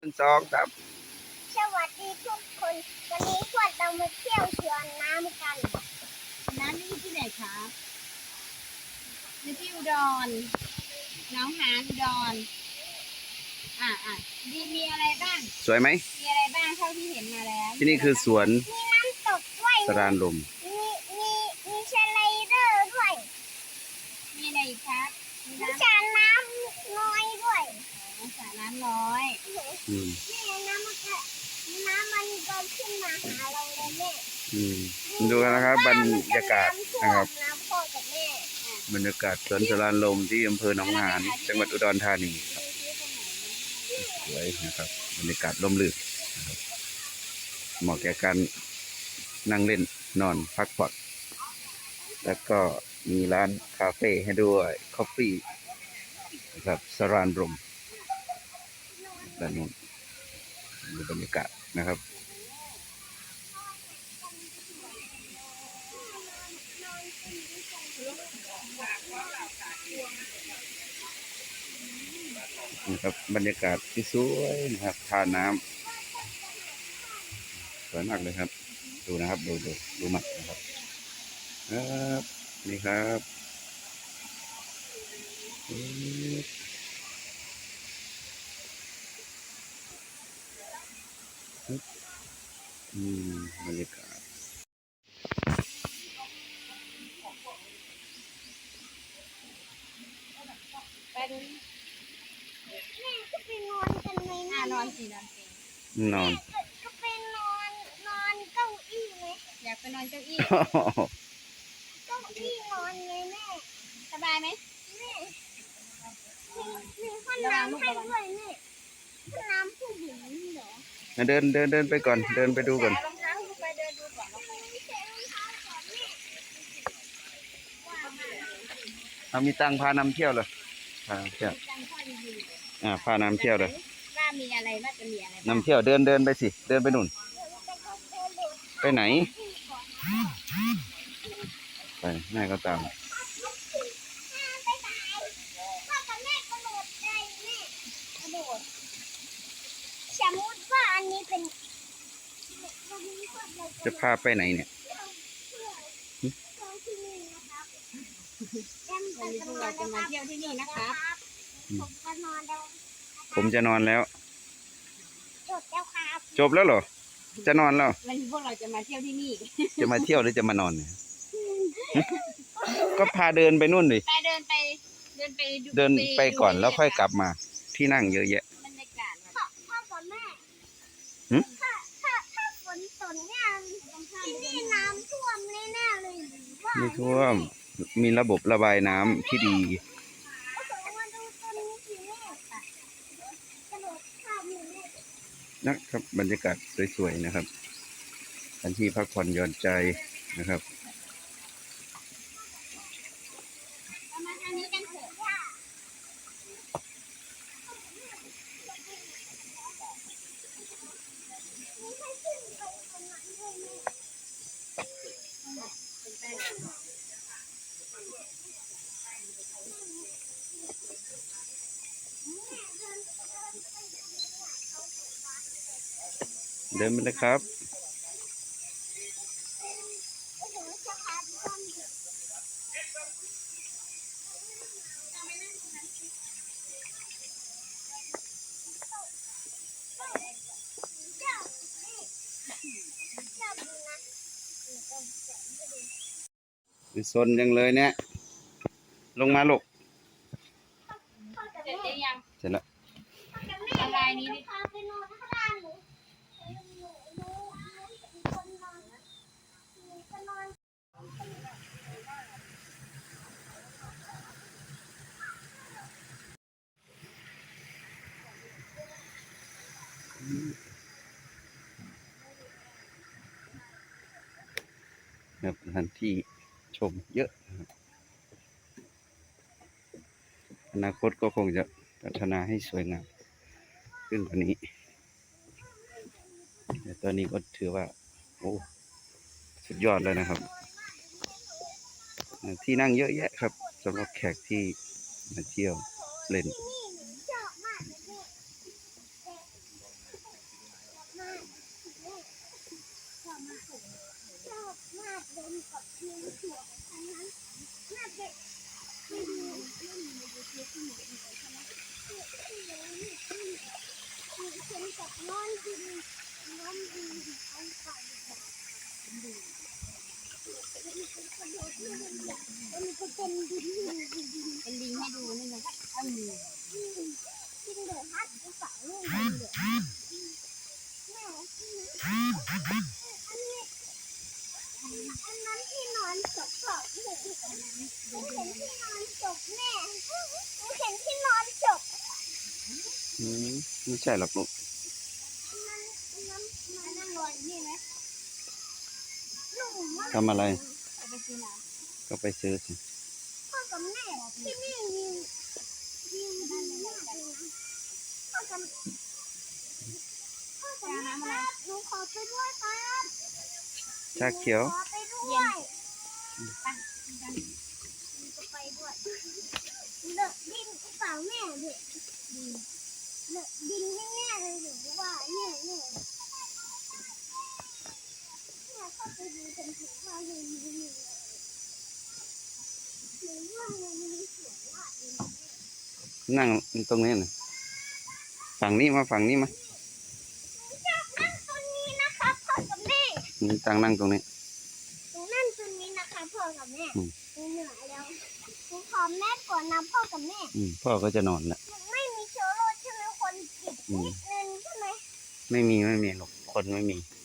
หนึ่งสองสามสวัสดีทุกคน วันนี้พวกเรามาเที่ยวสวนน้ำกัน น้ำนี่อยู่ที่ไหนคะอยู่ที่อุดรหน้องหานอุดรอ่าอ่ามีมีอะไรบ้าง สวยไหมมีอะไรบ้างเท่าที่เห็นมาแล้วที่นี่คือสวนมีน้ำตกด้วย สรานลมมีมีมีสไลเดอร์ด้วย มีอะไรอีกครับ มีมีน้ำสระน้ำน้อยด้วยของสระน้ำน้อยอืมนี่น้ำมันก็น้ำมันก็ขึ้นมาหาเราเลยแม่อืมดูกันนะครับ บรรยากาศนะครับ น้ำพ่อกับแม่บรรยากาศสวนสรานลมที่อำเภอหนองหานจังหวัดอุดรธานีครับสวยนะครับ บรรยากาศร่มรื่นนะครับเหมาะแก่การนั่งเล่นนอนพักผ่อนแล้วก็ มีร้านคาเฟ่ให้ด้วยคอฟฟี่นะครับสรานลมด้านนู้นดูบรรยากาศนะครับนะครับบรรยากาศที่สวยนะครับทานน้ำสวยมากเลยครับ ดูนะครับ ดูดูดูหมักนะครับครับ นี่ครับปึ๊บปึ๊บอืมบรรยากาศเป็นแม่ก็ไปนอนกันไหมอ่านอนสินอนสินอน ก็ไปนอนนอนเก้าอี้ไหมอยากไปนอนเก้าอี้ เก้าอี้นอนไงแม่สบายไหมแม่มีมีห้องน้ำให้ด้วยแม่ห้องน้ำผู้หญิงเหรอมาเดินเดินเดินไปก่อน เดินไปดูก่อน รองเท้าไปเดินดูก่อนรองไม่ใช่รองเท้าก่อนแม่เอามีตังค์พานำเที่ยวเลยพานำเที่ยวจังพ่อดีอ่าพานำเที่ยวเลยว่ามีอะไรน่าจะมีอะไรนำเที่ยวเดินเดินไปสิ เดินไปนู่น ไปไหนไปแม่ก็ตามไปไหนพ่อกับแม่กระ ได้แม่กระโดดสมมติว่าอันนี้เป็นจะพาไปไหนเนี่ยวันนี้พวกเราจะมาเที่ยวที่นี่นะครับ ผมก็นอนแล้วผมจะนอนแล้ว จบแล้วครับ จบแล้วเหรอ จะนอนแล้ววันนี้พวกเราจะมาเที่ยวที่นี่ จะมาเที่ยวหรือจะมานอนเนี่ย ก็พาเดินไปนู่นดิไปเดินไป เดินไปดูเดินไปก่อนแล้วค่อยกลับมา ที่นั่งเยอะแยะบรรยากาศแบบพ่อพ่อกับแม่หึ ถ้าถ้าถ้าฝนตกเนี่ยที่นี่น้ำท่วมแน่ๆเลยว่าไม่ท่วมมีระบบระบายน้ำที่ดีโอ้โหมาดูต้นนี้สิแม่กระโดดข้ามเลยแม่นะครับบรรยากาศสวยๆนะครับทันที่พักผ่อนหย่อนใจนะครับ เรามาทางนี้กันเถอะ มีให้ขึ้นไปตรงนั้นด้วยแม่ เดินไปเลยครับโอ้โหสะพานข้ามอยู่เจ้านี่เจ้าดูนะนี่ก็แสงก็ดีซนยังเลยเนี่ย ลงมาลูกพ่อกับเสร็จหแม่รือยังเสร็จแล้วพ่อกับแม่ละลายนี้ดิ พาไปนอนข้างล่างหนูหนูหนูหนูเป็นคนนอนหนูก็นอน นะครับสถานที่ชมเยอะนะครับอนาคตก็คงจะพัฒนาให้สวยงามขึ้นกว่านี้ แต่ตอนนี้ก็ถือว่า โอ้สุดยอดเลยนะครับ ที่นั่งเยอะแยะครับสำหรับแขกที่มาเที่ยวเล่น Mm-hmm. อันนั้นที่นอนจบพี่หนูอันฉันเห็นที่นอนจบแม่หนเห็นที่นอนจบไม่ใช่หรอกลูกทำอะไรก็ไปซื้อสิพ่อกับแม่ที่นี่ยิงยิงดีมีกเลยนะพ่อกับพ่อกับแม่ครับหนูขอไปด้วยครับ ชาเขียวขอไปด้วยำไปกันหนูจะไปด้วยเลิกดิ้นหรือเปล่าแม่เด็กเลิกดิ้นให้แม่เลยหรือว่าเนี่ยเนี่ยแม่ยเข้าไปดูกันถึงว่าเลยมีมีหรือว่ามันมีสวนว่านั่งตรงนี้นะฝั่งนี้มาฝั่งนี้มา จากนั่งตรงนี้นะคะพ่อกับแม่ นี่ตั้งนั่งตรงนี้ หนูนั่งตรงนี้นะคะพ่อกับแม่อืม หนูเหนื่อยแล้วหนูขอแม่ก่อนนะพ่อกับแม่ อืมพ่อก็จะนอนแล้วไม่มีเชื้อโรคใช่ไหมคนติดนิดนึงใช่ไหมไม่มีไม่มีหรอกคนไม่มีไ